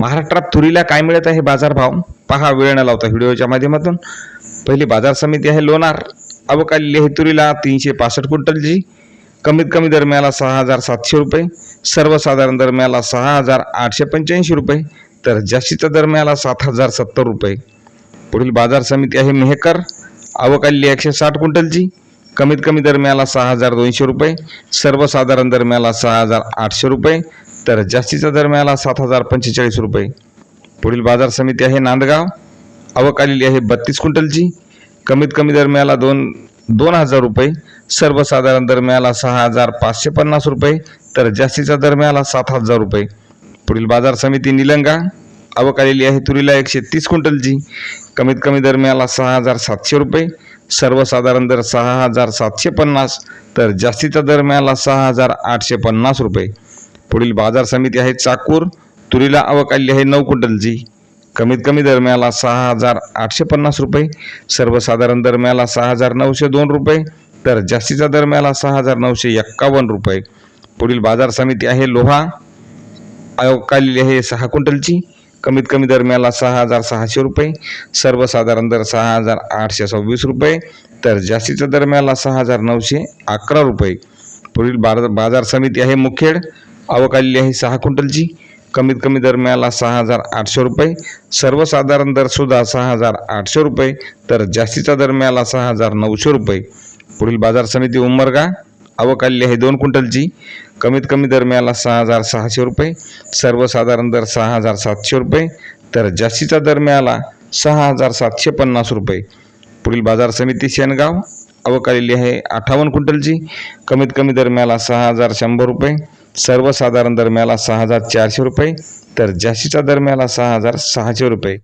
महाराष्ट्रात तुरीला काय मिळत आहे बाजारभाव? पहा वेळ न लावता व्हिडिओच्या माध्यमातून. पहिली बाजार समिती आहे लोणार. अवकाली आहे तुरीला तीनशे पासष्ट क्विंटलची. कमीत कमी दर मिळाला सहा हजार सातशे रुपये. सर्वसाधारण दर मिळाला सहा हजार आठशे पंच्याऐंशी रुपये. तर जास्तीचा दर मिळाला सात हजार सत्तर रुपये. पुढील बाजार समिती आहे मेहकर. अवकाली एकशे साठ क्विंटलची. कमीत कमी दर मिळाला सहा हजार दोनशे रुपये. सर्वसाधारण दर मिळाला सहा हजार आठशे रुपये. तर जास्तीचा दर मिळाला सात हजार पंचेचाळीस रुपये. पुढील बाजार समिती आहे नांदगाव. आवक आलेली आहे बत्तीस क्विंटलची. कमीत कमी दर मिळाला दोन दोन हजार रुपये. सर्वसाधारण दर मिळाला सहा हजार पाचशे पन्नास रुपये. तर जास्तीचा दर मिळाला सात हजार रुपये. पुढील बाजार समिती निलंगा. आवक आलेली आहे तुरीला एकशे तीस क्विंटलची. कमीत कमी दर मिळाला सहा हजार सातशे रुपये. सर्वसाधारण दर सहा हजार सातशे पन्नास. तर जास्तीचा दर मिळाला सहा हजार आठशे पन्नास रुपये. पुढील बाजार समिती आहे चाकूर. तुरीला आवक आहे नऊ क्विंटलची. कमीत कमी दरम्याला सहा हजार आठशे पन्नास रुपये. सर्वसाधारण दरम्याला सहा हजार नऊशे दोन रुपये. तर जास्तीचा दरम्याला सहा हजार नऊशे एक्कावन्न रुपये. पुढील बाजार समिती आहे लोहा. अवकालेली आहे सहा क्विंटलची. कमीत कमी दरम्याला सहा हजार सहाशे रुपये. सर्वसाधारण दर सहा हजार आठशे सव्वीस रुपये. तर जास्तीचा दरम्याला सहा हजार नऊशे अकरा रुपये. पुढील बाजार बाजार समिती आहे मुखेड. आवक आलेली आहे सहा क्विंटलची. कमीत कमी दर मिळाला सहा हजार आठशे रुपये. सर्वसाधारण दरसुद्धा सहा हजार आठशे रुपये. तर जास्तीचा दर मिळाला सहा हजार नऊशे रुपये. पुढील बाजार समिती उमरगा. आवक आलेली आहे दोन क्विंटलची. कमीत कमी दर मिळाला सहा हजार सहाशे रुपये. सर्वसाधारण दर सहा हजार सातशे रुपये. तर जास्तीचा दर मिळाला सहा हजार सातशे पन्नास रुपये. पुढील बाजार समिती शेणगाव आवक आलेली आहे अठ्ठावन्न क्विंटलची. कमीत कमी दर मिळाला सहा हजार शंभर रुपये. सर्वसाधारण दरम्याला सहा हजार चारशे रुपये तर जास्तीचा दरम्याला सहा हजार सहाशे रुपये.